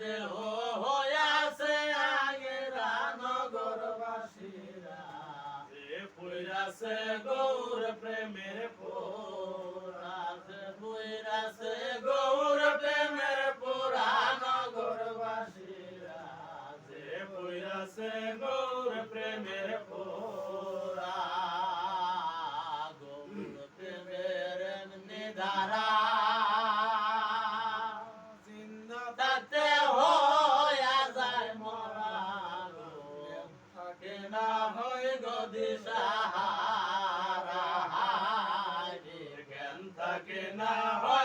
দেহ হইয়াছে আগেরা নগরবাসীরা পুইরাছে গৌর প্রেমের পোরা যে পুইরাছে গৌর প্রেমের পোরা নগরবাসীরা গৌর প্রেমের পোরা গৌর প্রেমের নিধারা জিন্দা থাকে না হয়।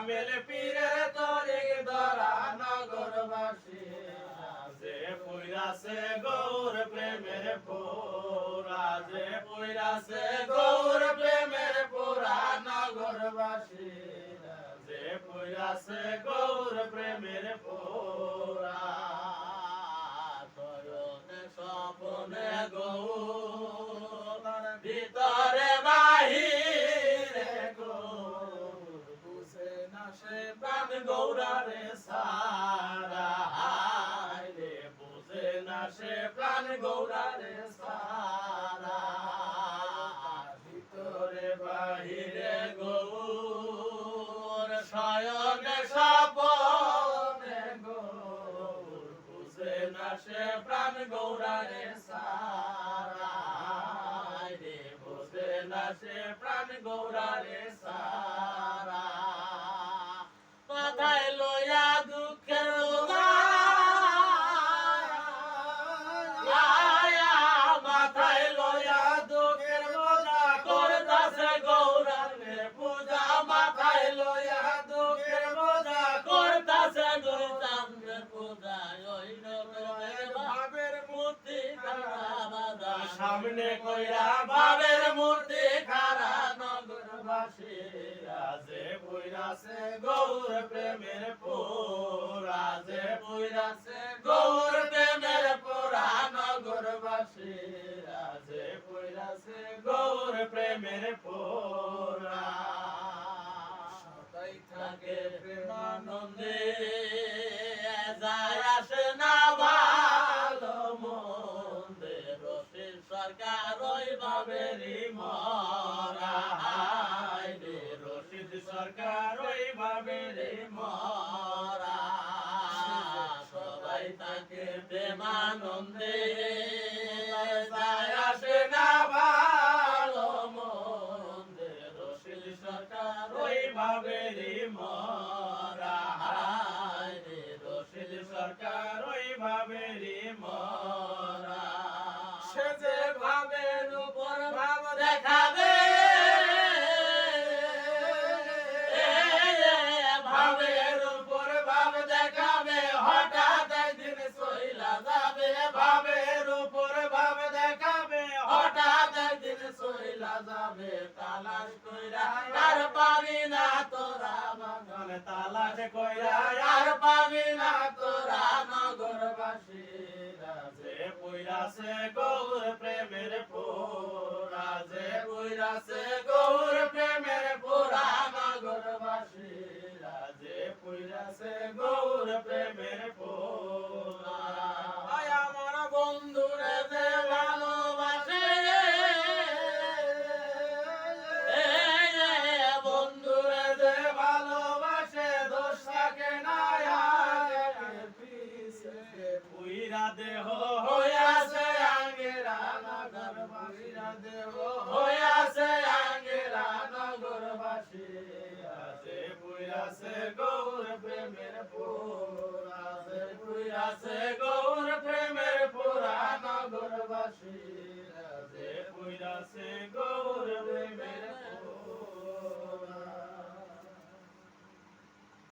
কামেল পীরের তরে ধরা নগরবাসী যে পুইরাছে গৌর প্রেমের পোরা। যে পুইরাছে গৌর প্রেমের পোরা নগরবাসী যে পুইরাছে গৌর প্রেমের পোরা। শয়নে প্রাণ গৌরারে সারা। রে বুঝে না সে প্রাণ গৌরারে সারা। ভিতরে বাহিরে গৌর শয়নে স্বপনে গৌর। বুঝে না সে প্রাণ গৌরারে সারা। রে বুঝে না সে প্রাণ গৌরারে সারা। সামনে কইরা বাবের মূর্তি খারা নগরবাসী রাজে বইরাছে গৌর প্রেমের পোরা যে বইরাছে গৌর প্রেমের পোরা, নগরবাসী রাজে বইরাছে গৌর প্রেমের সরকার ওই বাবেরি মরা রশিদ সরকার ওই বাবেরি মরা সবাই তাকে প্রেমানন্দে আসে না ভালো মন্দে রশিদ সরকার ওই বাবেরি মরা তালাশ কইরা, আর পাবি না তোরা নগরবাসী রাজে পইরাছে গৌর প্রেমের রাজে যে পইরাছে গৌর দেহ হইয়াছে আঙ্গেরা নগর দেহ হইয়াছে আঙ্গেরা নগর বাসি। আছে পুইরাছে গৌর প্রেমের পুর। আছে পুইরাছে গৌর প্রেমের পুরা নগর বাসি। আছে